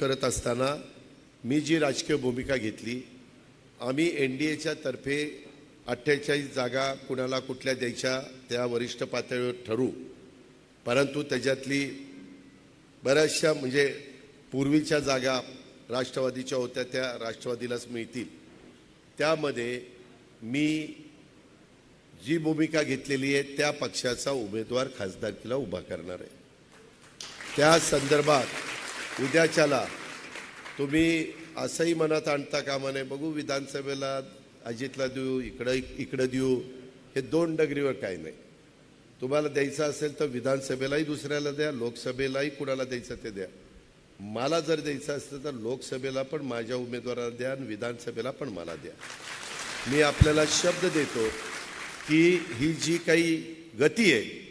करत असताना मी जी राजकीय भूमिका घेतली आम्ही एन डी एच्या तर्फे अठ्ठेचाळीस जागा कुणाला कुठल्या द्यायच्या त्या वरिष्ठ पातळीवर ठरू. परंतु त्याच्यातली बऱ्याचशा म्हणजे पूर्वीच्या जागा राष्ट्रवादीच्या होत्या त्या राष्ट्रवादीलाच मिळतील. त्यामध्ये मी जी भूमिका घेतलेली आहे त्या पक्षाचा उमेदवार खासदारकीला उभा करणार आहे. त्या संदर्भात उद्याच्याला तुम्ही असंही मनात आणता कामा नये बघू विधानसभेला अजितला देऊ इकडं इकडं देऊ हे दोन डगरीवर काही नाही. तुम्हाला द्यायचं असेल तर विधानसभेलाही दुसऱ्याला द्या लोकसभेलाही कुणाला द्यायचं ते द्या. मला जर द्यायचं असतं तर लोकसभेला पण माझ्या उमेदवाराला द्या आणि विधानसभेला पण मला द्या. मी आपल्याला शब्द देतो की ही जी काही गती आहे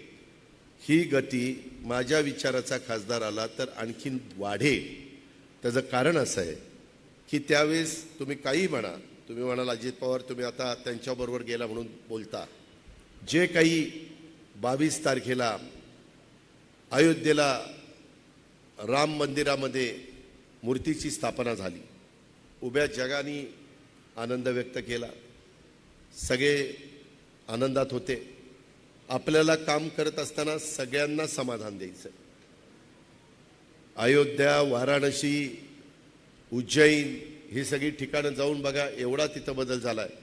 ही गती माझ्या विचाराचा खासदार आला तर आणखीन वाढेल. त्याचं कारण असं आहे की त्यावेळेस तुम्ही काही म्हणा तुम्ही म्हणाल अजित पवार तुम्ही आता त्यांच्याबरोबर गेला म्हणून बोलता. जे काही बावीस तारखेला अयोध्येला राम मंदिरामध्ये मूर्तीची स्थापना झाली. उभ्या जगाने आनंद व्यक्त केला. सगळे आनंदात होते. आपल्याला काम करत असताना सगळ्यांना समाधान द्यायचं. अयोध्या वाराणसी उज्जैन ही सगळी ठिकाणं जाऊन बघा एवढा तिथं बदल झाला आहे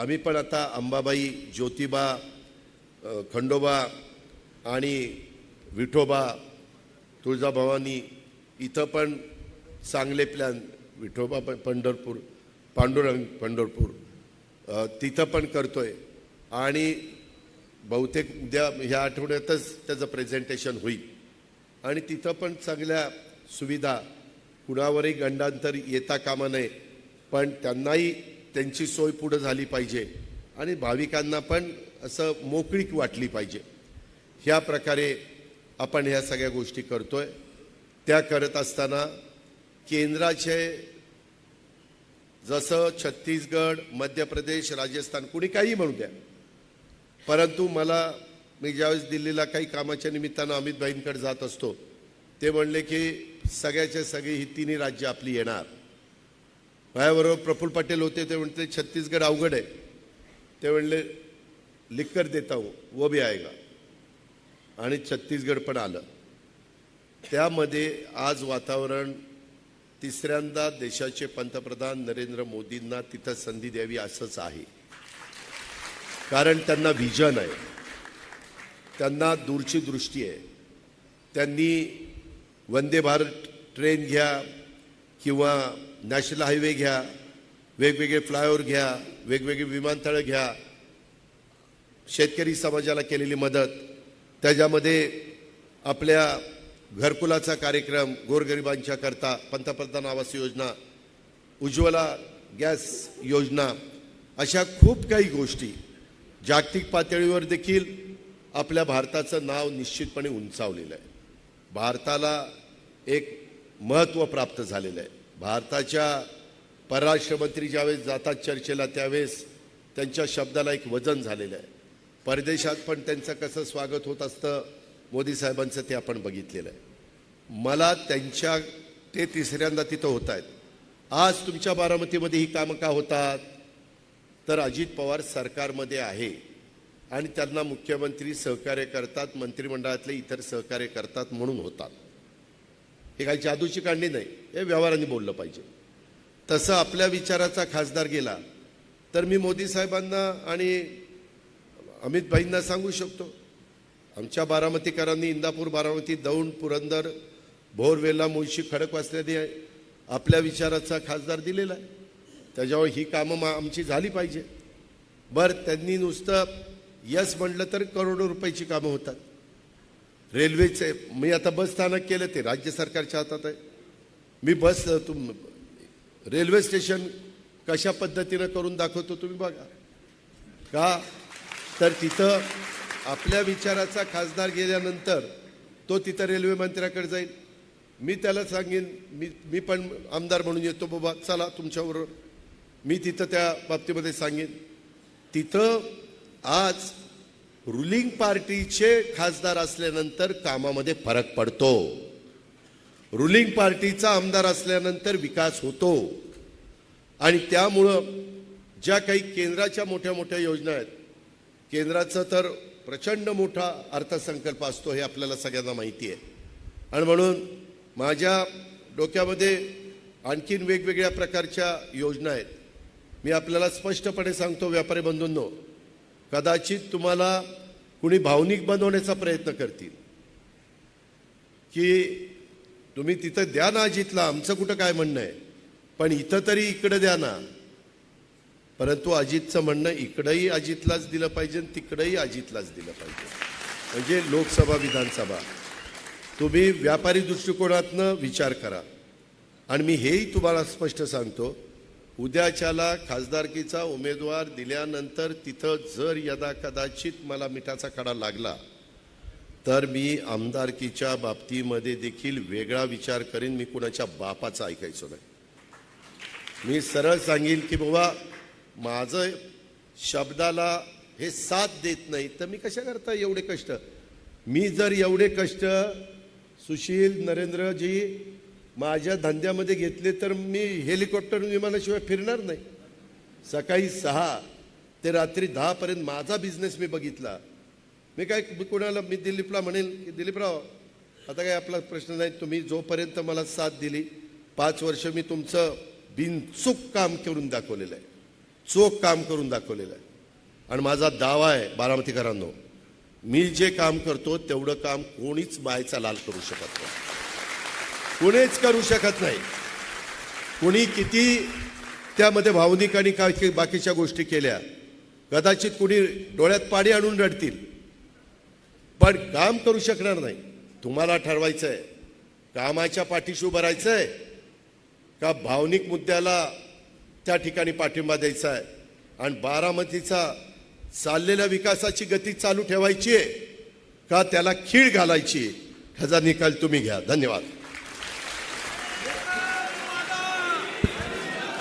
आम्ही पण आता अंबाबाई ज्योतिबा खंडोबा आणि विठोबा तुळजाभवानी इथं पण चांगले प्लॅन विठोबा पण पंढरपूर पांडुरंग पंढरपूर तिथं पण करतोय. आणि बहुतेक उद्या ह्या आठवड्यातच त्याचं प्रेझेंटेशन होईल. आणि तिथं पण चांगल्या सुविधा. कुणावरही गंडांतर येता कामा नये. पण त्यांनाही त्यांची सोय पुढं झाली पाहिजे. आणि भाविकांना पण असं मोकळीक वाटली पाहिजे. ह्या प्रकारे आपण ह्या सगळ्या गोष्टी करतोय. त्या करत असताना केंद्राचे जसं छत्तीसगड मध्य प्रदेश राजस्थान कुणी काही म्हणू द्या. परंतु मला मी ज्यावेळेस दिल्लीला काही कामाच्या निमित्तानं अमितभाईंकडे जात असतो ते म्हणले की सगळ्याच्या सगळी ही तिन्ही राज्य आपली येणार. माझ्याबरोबर प्रफुल्ल पटेल होते ते म्हणते छत्तीसगड अवघड आहे. ते म्हणले लिक्कर देता हूँ वो भी आएगा. आणि छत्तीसगड पण आलं. त्यामध्ये आज वातावरण तिसऱ्यांदा देशाचे पंतप्रधान नरेंद्र मोदींना तिथं संधी द्यावी असंच आहे. कारण त्यांना व्हिजन आहे. त्यांना दूरची दृष्टी आहे. त्यांनी वंदे भारत ट्रेन घ्या किंवा नॅशनल हायवे घ्या वेगवेगळे फ्लायओव्हर घ्या वेगवेगळे विमानतळं घ्या. शेतकरी समाजाला केलेली मदत. त्याच्यामध्ये आपल्या घरकुलाचा कार्यक्रम गोरगरिबांच्या करता पंतप्रधान आवास योजना उज्ज्वला गॅस योजना अशा खूप काही गोष्टी जागतिक पातळीवर देखील आपल्या भारताचं नाव निश्चितपणे उंचावलेलं आहे. भारताला एक महत्त्व प्राप्त झालेलं आहे. भारताच्या परराष्ट्रमंत्री ज्यावेळेस जातात चर्चेला त्यावेळेस त्यांच्या शब्दाला एक वजन झालेलं आहे. परदेशात पण त्यांचं कसं स्वागत होत असतं मोदी साहेबांचं ते आपण बघितलेलं आहे. मला त्यांच्या ते तिसऱ्यांदा तिथं होत आहेत. आज तुमच्या बारामतीमध्ये ही कामं का होतात? तर अजित पवार सरकारमध्ये आहे. आणि त्यांना मुख्यमंत्री सहकार्य करतात मंत्रिमंडळातले इतर सहकार्य करतात म्हणून होतात. हे काही जादूची काढणी नाही हे व्यवहाराने बोललं पाहिजे. तसं आपल्या विचाराचा खासदार गेला तर मी मोदी साहेबांना आणि अमित भाईंना सांगू शकतो आमच्या बारामतीकरांनी इंदापूर बारामती दौंड पुरंदर भोरवेला मुळशी खडकवासल्याने आपल्या विचाराचा खासदार दिलेला आहे. त्याच्यामुळे ही कामं मा आमची झाली पाहिजे. बरं त्यांनी नुसतं यस म्हटलं तर करोडो रुपयाची कामं होतात. रेल्वेचे मी आता बस स्थानक केलं ते राज्य सरकारच्या हातात आहे. मी बस तुम रेल्वे स्टेशन कशा पद्धतीनं करून दाखवतो तुम्ही बघा. का? तर तिथं आपल्या विचाराचा खासदार गेल्यानंतर तो तिथं रेल्वे मंत्र्याकडे जाईल. मी त्याला सांगेन मी मी पण आमदार म्हणून येतो बाबा चला तुमच्याबरोबर मी तिथं त्या बाबतीमध्ये सांगेन. तिथं आज रुलिंग पार्टीचे खासदार असल्यानंतर कामामध्ये फरक पडतो. रुलिंग पार्टीचा आमदार असल्यानंतर विकास होतो. आणि त्यामुळं ज्या काही केंद्राच्या मोठ्या मोठ्या योजना आहेत केंद्राचं तर प्रचंड मोठा अर्थसंकल्प असतो हे आपल्याला सगळ्यांना माहिती आहे. आणि म्हणून माझ्या डोक्यामध्ये आणखीन वेगवेगळ्या प्रकारच्या योजना आहेत. मी आपल्याला स्पष्टपणे सांगतो व्यापारी बंधूंनो कदाचित तुम्हाला कुणी भावनिक बनवण्याचा प्रयत्न करतील. की तुम्ही तिथं द्या ना अजितला आमचं कुठं काय म्हणणं आहे. पण इथं तरी इकडं द्या ना. परंतु अजितचं म्हणणं इकडंही अजितलाच दिलं पाहिजे तिकडंही अजितलाच दिलं पाहिजे. म्हणजे लोकसभा विधानसभा. तुम्ही व्यापारी दृष्टिकोनातनं विचार करा. आणि मी हेही तुम्हाला स्पष्ट सांगतो उद्याच्याला खासदारकीचा उमेदवार दिल्यानंतर तिथं जर यदा कदाचित मला मिठाचा खडा लागला तर मी आमदारकीच्या बाबतीमध्ये देखील वेगळा विचार करीन. मी कुणाच्या बापाचा ऐकायचो नाही. मी सरळ सांगेन की बाबा माझं शब्दाला हे साथ देत नाही. तर मी कशा करता एवढे कष्ट? मी जर एवढे कष्ट सुशील नरेंद्रजी माझ्या धंद्यामध्ये घेतले तर मी हेलिकॉप्टर विमानाशिवाय फिरणार नाही. सकाळी सहा ते रात्री दहापर्यंत माझा बिझनेस मी बघितला. मी काय मी कोणाला मी दिलीपला म्हणेन की दिलीपराव आता काय आपला प्रश्न नाही तुम्ही जोपर्यंत मला साथ दिली पाच वर्ष मी तुमचं बिनचूक काम करून दाखवलेलं आहे. चोख काम करून दाखवलेलं आहे. आणि माझा दावा आहे बारामतीकरांनो मी जे काम करतो तेवढं काम कोणीच बायचा लाल करू शकत नाही. कुणीच करू शकत नाही. कुणी किती त्यामध्ये भावनिक आणि काय बाकीच्या गोष्टी केल्या कदाचित कुणी डोळ्यात पाणी आणून रडतील. पण काम करू शकणार नाही. तुम्हाला ठरवायचं आहे कामाच्या पाठीशी उभं राहायचं आहे का भावनिक मुद्द्याला त्या ठिकाणी पाठिंबा द्यायचा आहे आणि बारामतीचा चाललेल्या विकासाची गती चालू ठेवायची आहे का त्याला खीळ घालायची आहे ह्याचा निकाल तुम्ही घ्या. धन्यवाद.